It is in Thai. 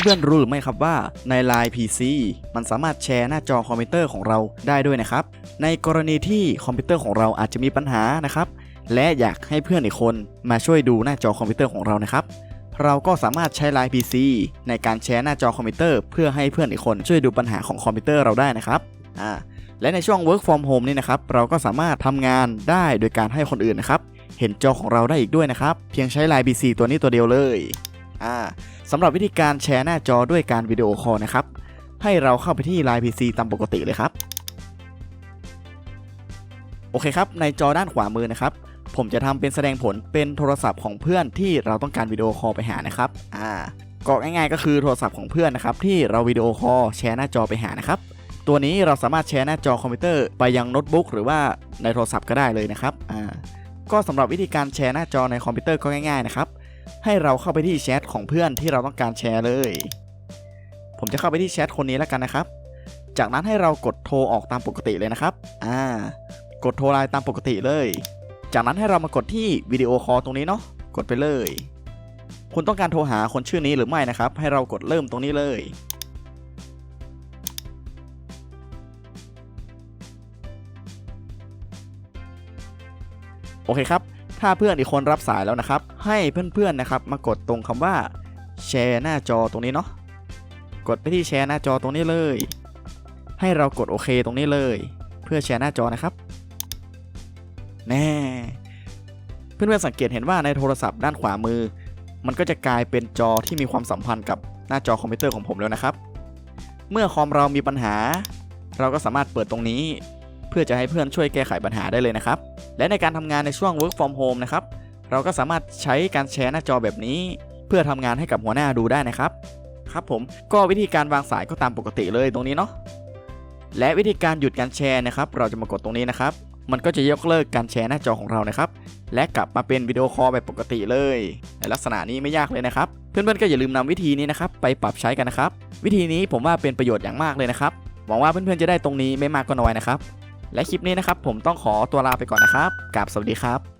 เพื่อนๆรู้หรือไม่ครับว่าใน Line PC มันสามารถแชร์หน้าจอคอมพิวเตอร์ของเราได้ด้วยนะครับ ในกรณีที่คอมพิวเตอร์ของเราอาจจะมีปัญหานะครับ และอยากให้เพื่อนอีกคนมาช่วยดูหน้าจอคอมพิวเตอร์ของเรานะครับ เราก็สามารถใช้ Line PC ในการแชร์หน้าจอคอมพิวเตอร์เพื่อให้เพื่อนอีกคนช่วยดูปัญหาของคอมพิวเตอร์เราได้นะครับอ่าและในช่วง work from home นี่นะครับ เราก็สามารถทำงานได้โดยการให้คนอื่นนะครับ เห็นจอของเราได้อีกด้วยนะครับ เพียงใช้ Line PC ตัวนี้ตัวเดียวเลย อ่าสำหรับวิธีการแชร์หน้าจอด้วยการวิดีโอคอลนะครับ ให้เราเข้าไปที่ Line PC ตามปกติเลยครับ โอเคครับ ในจอด้านขวามือนะครับ ผมจะทำเป็นแสดงผลเป็นโทรศัพท์ของเพื่อนที่เราต้องการวิดีโอคอลไปหานะครับอ่าก็ง่ายๆก็คือโทรศัพท์ของเพื่อนนะครับที่เราวิดีโอคอลแชร์หน้าจอไปหานะครับ ตัวนี้เราสามารถแชร์หน้าจอคอมพิวเตอร์ไปยังโน้ตบุ๊กหรือว่าในโทรศัพท์ก็ได้เลยนะครับอ่าก็สำหรับวิธีการแชร์หน้าจอในคอมพิวเตอร์ก็ง่ายๆนะครับ ให้เราเข้าไปที่แชทของเพื่อนที่เราต้องการแชร์เลย ผมจะเข้าไปที่แชทคนนี้แล้วกันนะครับ จากนั้นให้เรากดโทรออกตามปกติเลยนะครับ อ่า กดโทรไลน์ตามปกติเลย จากนั้นให้เรามากดที่วิดีโอคอลตรงนี้เนาะ กดไปเลย คุณต้องการโทรหาคนชื่อนี้หรือไม่นะครับ ให้เรากดเริ่มตรงนี้เลยโอเคครับ ถ้าเพื่อนอีกคนรับสายแล้วนะครับ ให้เพื่อนๆนะครับมากดตรงคำว่าแชร์หน้าจอตรงนี้เนาะ กดไปที่แชร์หน้าจอตรงนี้เลย ให้เรากดโอเคตรงนี้เลย เพื่อแชร์หน้าจอนะครับ แน่ เพื่อนๆสังเกตเห็นว่าในโทรศัพท์ด้านขวามือ มันก็จะกลายเป็นจอที่มีความสัมพันธ์กับหน้าจอคอมพิวเตอร์ของผมแล้วนะครับ เมื่อคอมเรามีปัญหา เราก็สามารถเปิดตรงนี้ เพื่อจะให้เพื่อนช่วยแก้ไขปัญหาได้เลยนะครับ และในการทำงานในช่วง work from home นะครับ เราก็สามารถใช้การแชร์หน้าจอแบบนี้ เพื่อทำงานให้กับหัวหน้าดูได้นะครับ ครับผม ก็วิธีการวางสายก็ตามปกติเลยตรงนี้เนาะ และวิธีการหยุดการแชร์นะครับ เราจะมากดตรงนี้นะครับ มันก็จะยกเลิกการแชร์หน้าจอของเรานะครับ และกลับมาเป็นวิดีโอคอลแบบปกติเลย ในลักษณะนี้ไม่ยากเลยนะครับ เพื่อนๆก็อย่าลืมนำวิธีนี้นะครับไปปรับใช้กันนะครับ วิธีนี้ผมว่าเป็นประโยชน์อย่างมากเลยนะครับ หวังว่าเพื่อนๆจะได้ตรงนี้ไม่มากก็น้อยนะครับ และคลิปนี้นะครับผมต้องขอตัวลาไปก่อนนะครับกับสวัสดีครับ